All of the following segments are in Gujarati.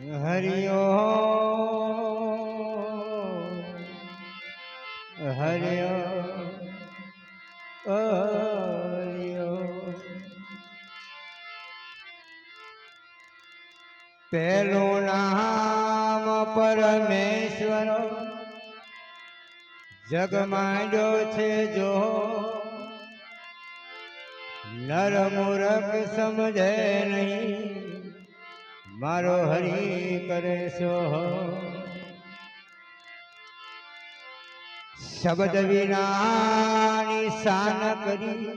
હરિયો હરિયો હરિયો પેલું નામ પરમેશ્વર જગમાંડ્યો છે જો નર મૂરખ સમજે નહીં. મારો હરી કરે સોહ શબ્દ વિનાની શાન કરી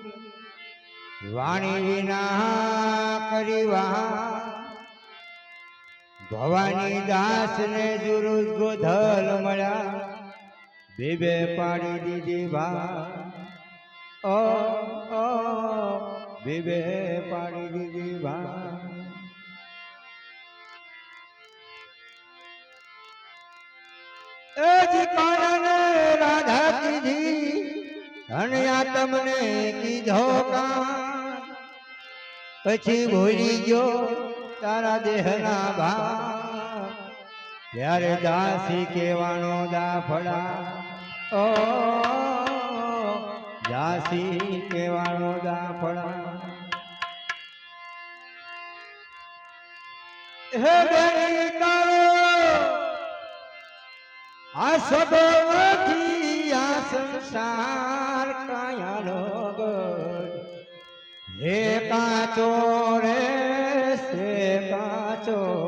વાણી વિના કરી વા ભવાની દાસ ને જુરુ ગોધલ મળ્યા. બીબે પાડી દીધી ભા ઓ ઓ બીબે પાડી દીધી ભા રાધા કીધી ધણ્યા તમને કીધો પછી ભૂલી ગયો તારા દેહના ભા ત્યારે દાસી કેવાનો દાફડા, ઓ, દાસી કેવાનો દાફડા. હે આ સદોથી આ સંસાર કાયાનો હે કાચો રે સે કાચો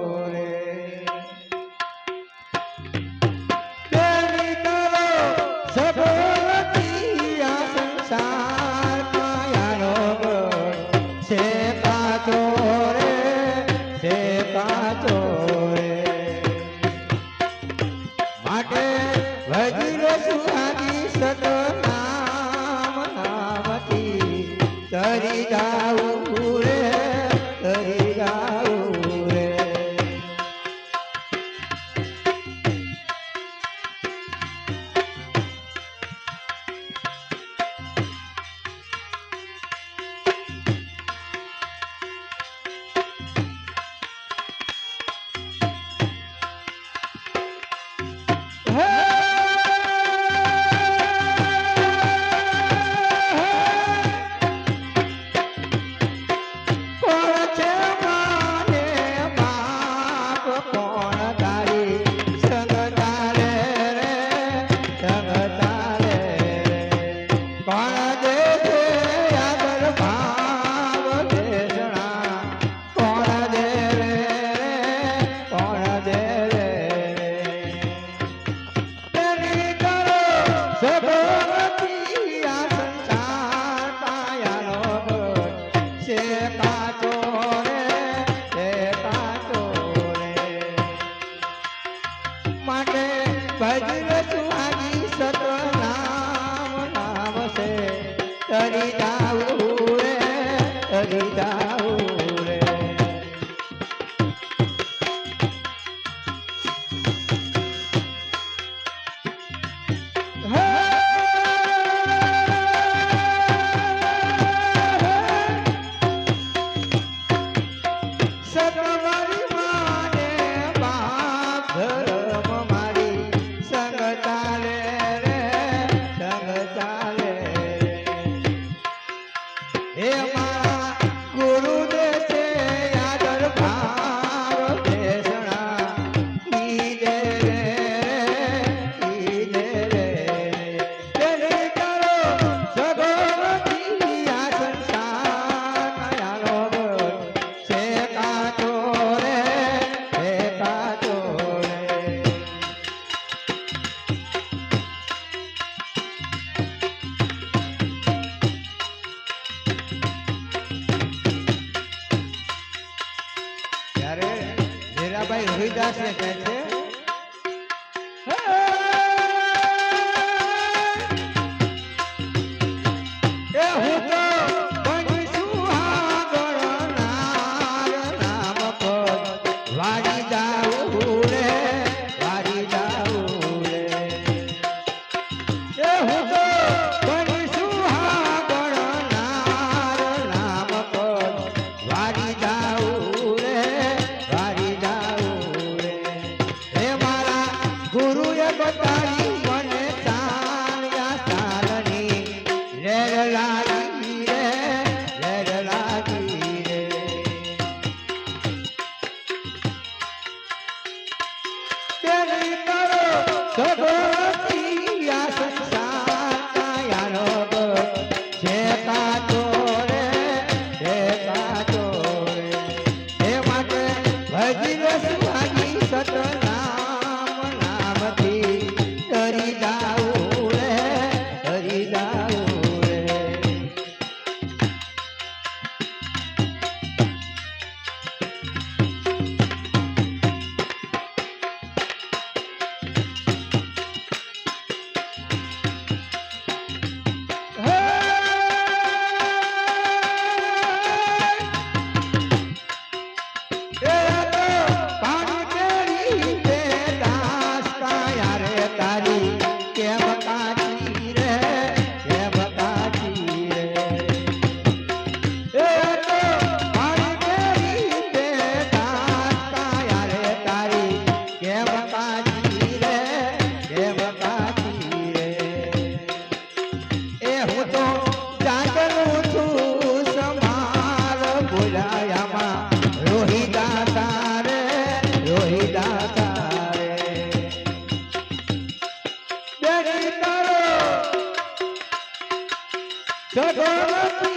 તરી જાઉં ભજન સુહાગી રોહિદાસ ને કહે છે? એ ભજી રસુ Chegou!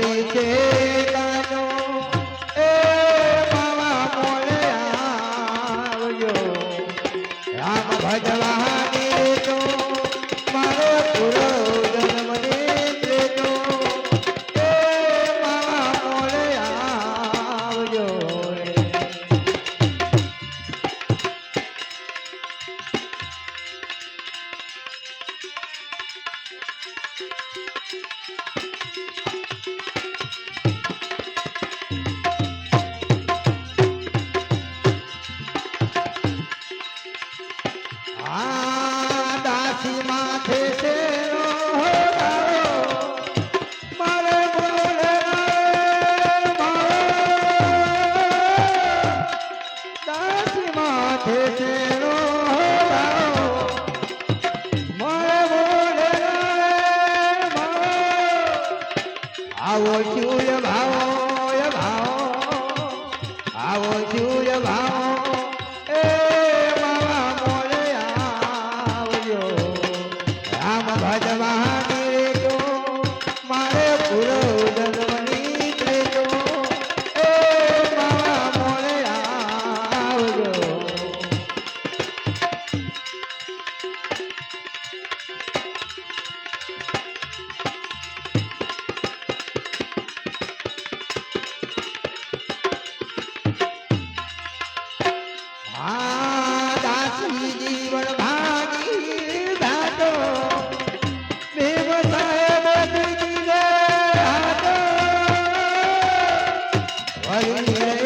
বাড়িতে આ Maria.